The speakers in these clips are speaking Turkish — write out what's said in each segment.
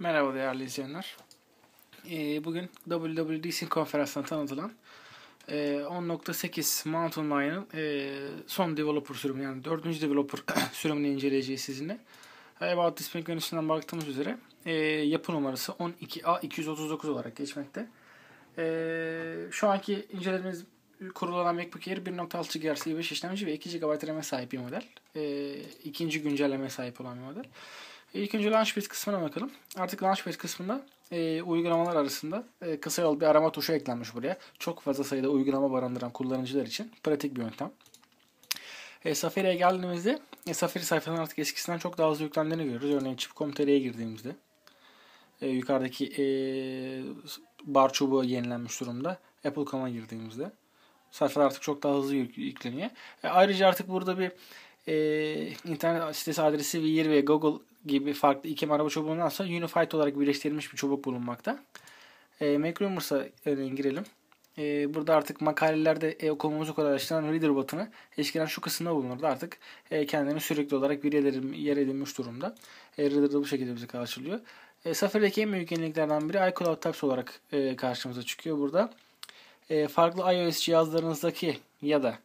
Merhaba değerli izleyenler. Ee, bugün WWDC konferansında tanıtılan e, 10.8 Mountain Lion'ın son developer sürümü yani dördüncü developer sürümünü inceleyeceğiz sizinle. About This Mac menüsünden baktığımız üzere e, yapı numarası 12A239 olarak geçmekte. E, şu anki incelememiz kurulan MacBook Air 1.6 GHz i5 işlemci ve 2 GB RAM sahip bir model. E, ikinci güncelleme sahip olan bir model. İlk önce Launchpad kısmına bakalım. Artık Launchpad kısmında e, uygulamalar arasında e, kısa yol bir arama tuşu eklenmiş buraya. Çok fazla sayıda uygulama barındıran kullanıcılar için pratik bir yöntem. E, Safari'ye geldiğimizde e, Safari sayfalarının artık eskisinden çok daha hızlı yüklendiğini görüyoruz. Örneğin Chip.com.tr'ye girdiğimizde e, yukarıdaki e, bar çubuğu yenilenmiş durumda. Apple.com'a girdiğimizde sayfalar artık çok daha hızlı yükleniyor. E, ayrıca artık burada bir e, internet sitesi adresi Weir ve Google gibi farklı iki araba çubuğundan sonra Unified olarak birleştirilmiş bir çubuk bulunmakta. E, Macrumours'a örneğin girelim. E, burada artık makalelerde e, okumamızı kolaylaştıran Reader butonu eskiden şu kısımda bulunurdu. Artık e, kendini sürekli olarak bir yer edilmiş durumda. E, Reader'da bu şekilde bize karşılıyor. E, Safari'deki en büyük yeniliklerden biri iCloud Tabs olarak e, karşımıza çıkıyor burada. E, farklı iOS cihazlarınızdaki ya da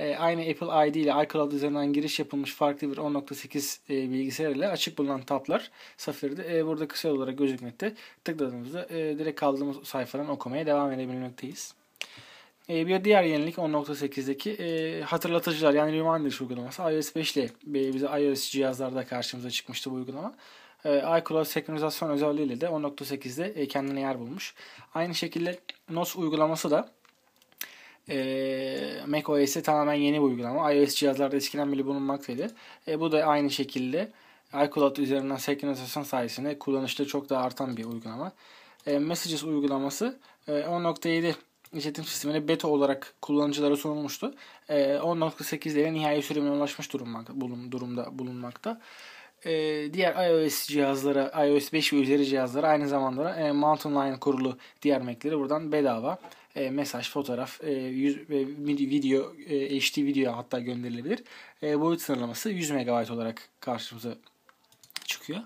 e, aynı Apple ID ile iCloud üzerinden giriş yapılmış farklı bir 10.8 e, bilgisayar ile açık bulunan tablar Safari'de e, burada kısa olarak gözükmekte. Tıkladığımızda e, direkt kaldığımız sayfadan okumaya devam edebilmekteyiz. Bir diğer yenilik 10.8'deki e, hatırlatıcılar yani Reminders uygulaması iOS 5 ile bize iOS cihazlarda karşımıza çıkmıştı bu uygulama. İCloud senkronizasyon özelliğiyle de 10.8'de e, kendine yer bulmuş. Aynı şekilde NOS uygulaması da e, Mac OS'e tamamen yeni bir uygulama. iOS cihazlarda eskiden bile bulunmaktaydı. E, bu da aynı şekilde iCloud üzerinden senkronizasyon sayesinde kullanışta çok daha artan bir uygulama. E, Messages uygulaması e, 10.7 işletim sistemine beta olarak kullanıcılara sunulmuştu. E, 10.8'lere nihai sürümüne ulaşmış durumda, bulun, durumda bulunmakta. E, diğer iOS cihazlara, iOS 5 ve üzeri cihazlara aynı zamanda e, Mountain Lion kurulu diğer Mac'leri buradan bedava e, mesaj, fotoğraf, e, yüz, e, video, e, HD video hatta gönderilebilir. E, boyut sınırlaması 100 MB olarak karşımıza çıkıyor.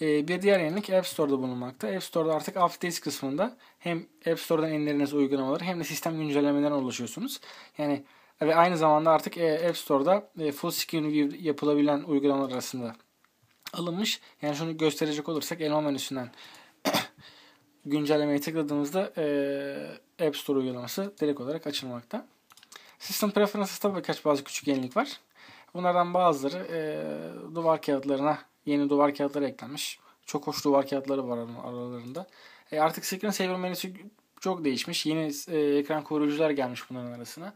E, bir diğer yenilik App Store'da bulunmakta. App Store'da artık Updates kısmında hem App Store'dan indirdiğiniz uygulamaları hem de sistem güncellemelerinden ulaşıyorsunuz. Yani ve aynı zamanda artık e, App Store'da e, full screen view yapılabilen uygulamalar arasında alınmış. Yani şunu gösterecek olursak elma menüsünden güncellemeyi tıkladığımızda e, App Store uygulaması direkt olarak açılmakta. System Preferences'ta birkaç bazı küçük yenilik var. Bunlardan bazıları e, duvar kağıtlarına yeni duvar kağıtları eklenmiş. Çok hoş duvar kağıtları var aralarında. E, artık Screen Saver menüsü çok değişmiş. Yeni e, ekran koruyucular gelmiş bunların arasına.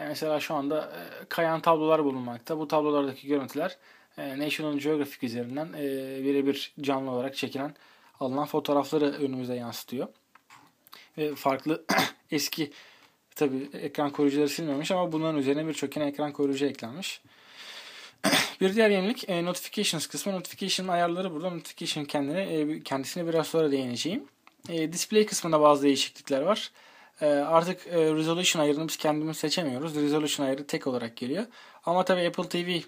E, mesela şu anda e, kayan tablolar bulunmakta. Bu tablolardaki görüntüler e, National Geographic üzerinden e, birebir canlı olarak çekilen alınan fotoğrafları önümüze yansıtıyor. Ve farklı eski tabi ekran koruyucuları silmemiş ama bunların üzerine birçok yine ekran koruyucu eklenmiş. bir diğer yenilik e, notifications kısmı. Notification ayarları burada. Notification kendine e, kendisine biraz sonra değineceğim. E, display kısmında bazı değişiklikler var. E, artık e, resolution ayarını biz kendimiz seçemiyoruz. Resolution ayarı tek olarak geliyor. Ama tabi Apple TV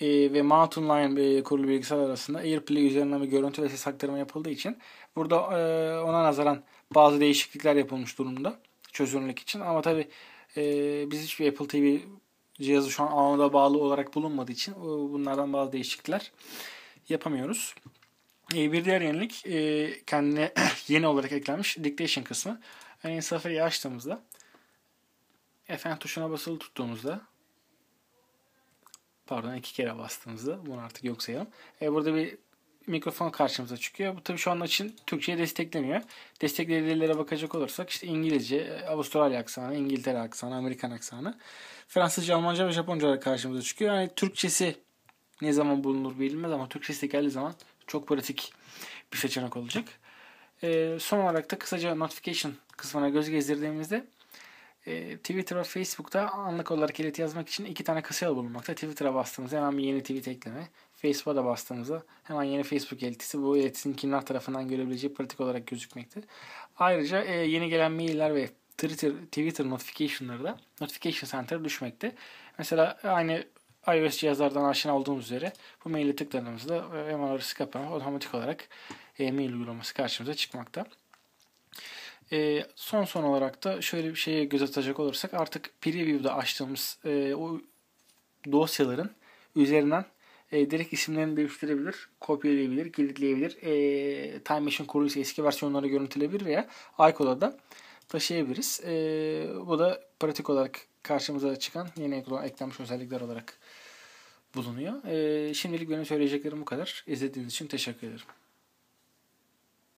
e, ve Mountain Lion e, kurulu bilgisayar arasında AirPlay üzerinden bir görüntü ve ses aktarımı yapıldığı için burada e, ona nazaran bazı değişiklikler yapılmış durumda çözünürlük için. Ama tabi e, biz hiçbir Apple TV cihazı şu an ağına bağlı olarak bulunmadığı için e, bunlardan bazı değişiklikler yapamıyoruz. E, bir diğer yenilik e, kendine yeni olarak eklenmiş dictation kısmı. Yani Safari'yi açtığımızda F tuşuna basılı tuttuğumuzda pardon iki kere bastığımızda bunu artık yok sayalım. E, burada bir mikrofon karşımıza çıkıyor. Bu tabii şu an için Türkçe'ye desteklemiyor. Desteklediği dillere bakacak olursak işte İngilizce, e, Avustralya aksanı, İngiltere aksanı, Amerikan aksanı, Fransızca, Almanca ve Japonca karşımıza çıkıyor. Yani Türkçesi ne zaman bulunur bilinmez ama Türkçesi geldiği zaman çok pratik bir seçenek olacak. E, son olarak da kısaca notification kısmına göz gezdirdiğimizde e, Twitter ve Facebook'ta anlık olarak ilet yazmak için iki tane kısa yol bulunmakta. Twitter'a bastığımızda hemen bir yeni tweet ekleme. Facebook'a da bastığımızda hemen yeni Facebook iletisi. Bu iletinin kimler tarafından görebileceği pratik olarak gözükmekte. Ayrıca e, yeni gelen mailler ve Twitter, Twitter notification'ları da Notification Center'a düşmekte. Mesela aynı iOS cihazlardan aşina olduğumuz üzere bu maili tıkladığımızda hemen orası kapanıp otomatik olarak e, mail uygulaması karşımıza çıkmakta. E, son son olarak da şöyle bir şeye göz atacak olursak artık preview'da açtığımız e, o dosyaların üzerinden e, direkt isimlerini değiştirebilir, kopyalayabilir, kilitleyebilir. E, Time Machine kuruluysa eski versiyonları görüntüleyebilir veya iCloud'a da taşıyabiliriz. E, bu da pratik olarak karşımıza çıkan yeni eklenmiş özellikler olarak bulunuyor. E, şimdilik benim söyleyeceklerim bu kadar. İzlediğiniz için teşekkür ederim.